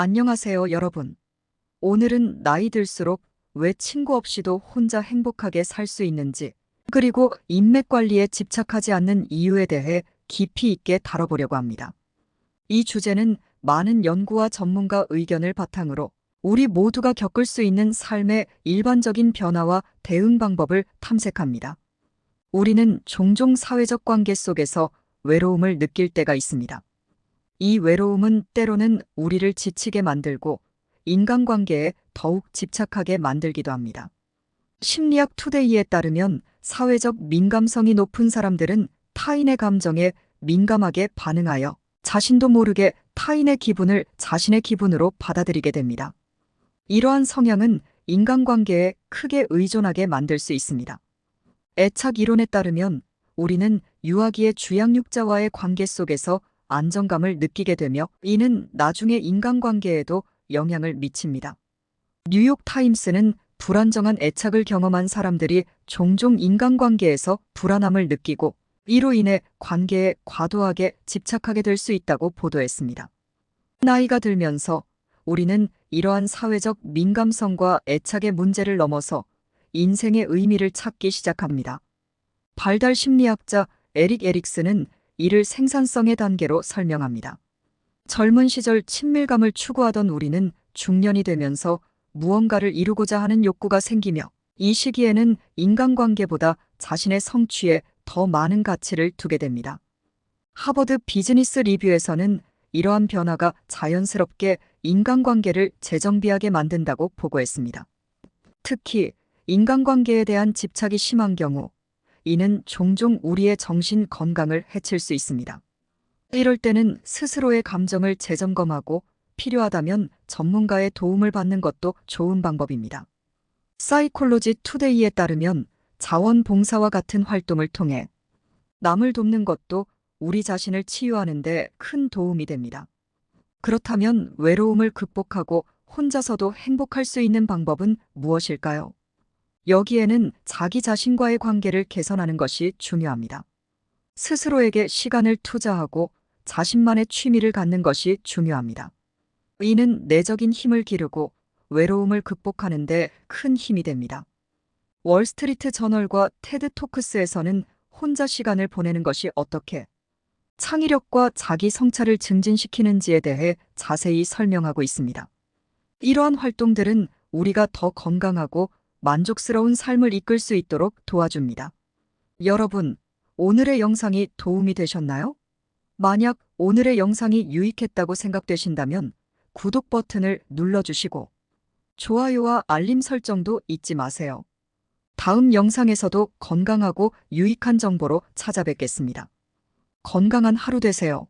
안녕하세요, 여러분. 오늘은 나이 들수록 왜 친구 없이도 혼자 행복하게 살 수 있는지, 그리고 인맥 관리에 집착하지 않는 이유에 대해 깊이 있게 다뤄보려고 합니다. 이 주제는 많은 연구와 전문가 의견을 바탕으로 우리 모두가 겪을 수 있는 삶의 일반적인 변화와 대응 방법을 탐색합니다. 우리는 종종 사회적 관계 속에서 외로움을 느낄 때가 있습니다. 이 외로움은 때로는 우리를 지치게 만들고 인간관계에 더욱 집착하게 만들기도 합니다. 심리학 투데이에 따르면 사회적 민감성이 높은 사람들은 타인의 감정에 민감하게 반응하여 자신도 모르게 타인의 기분을 자신의 기분으로 받아들이게 됩니다. 이러한 성향은 인간관계에 크게 의존하게 만들 수 있습니다. 애착 이론에 따르면 우리는 유아기의 주양육자와의 관계 속에서 안정감을 느끼게 되며 이는 나중에 인간관계에도 영향을 미칩니다. 뉴욕 타임스는 불안정한 애착을 경험한 사람들이 종종 인간관계에서 불안함을 느끼고 이로 인해 관계에 과도하게 집착하게 될 수 있다고 보도했습니다. 나이가 들면서 우리는 이러한 사회적 민감성과 애착의 문제를 넘어서 인생의 의미를 찾기 시작합니다. 발달 심리학자 에릭 에릭스는 이를 생산성의 단계로 설명합니다. 젊은 시절 친밀감을 추구하던 우리는 중년이 되면서 무언가를 이루고자 하는 욕구가 생기며 이 시기에는 인간관계보다 자신의 성취에 더 많은 가치를 두게 됩니다. 하버드 비즈니스 리뷰에서는 이러한 변화가 자연스럽게 인간관계를 재정비하게 만든다고 보고했습니다. 특히 인간관계에 대한 집착이 심한 경우 이는 종종 우리의 정신 건강을 해칠 수 있습니다. 이럴 때는 스스로의 감정을 재점검하고 필요하다면 전문가의 도움을 받는 것도 좋은 방법입니다. 사이콜로지 투데이에 따르면 자원봉사와 같은 활동을 통해 남을 돕는 것도 우리 자신을 치유하는 데 큰 도움이 됩니다. 그렇다면 외로움을 극복하고 혼자서도 행복할 수 있는 방법은 무엇일까요? 여기에는 자기 자신과의 관계를 개선하는 것이 중요합니다. 스스로에게 시간을 투자하고 자신만의 취미를 갖는 것이 중요합니다. 이는 내적인 힘을 기르고 외로움을 극복하는 데 큰 힘이 됩니다. 월스트리트 저널과 테드 토크스에서는 혼자 시간을 보내는 것이 어떻게 창의력과 자기 성찰을 증진시키는지에 대해 자세히 설명하고 있습니다. 이러한 활동들은 우리가 더 건강하고 만족스러운 삶을 이끌 수 있도록 도와줍니다. 여러분, 오늘의 영상이 도움이 되셨나요? 만약 오늘의 영상이 유익했다고 생각되신다면 구독 버튼을 눌러주시고 좋아요와 알림 설정도 잊지 마세요. 다음 영상에서도 건강하고 유익한 정보로 찾아뵙겠습니다. 건강한 하루 되세요.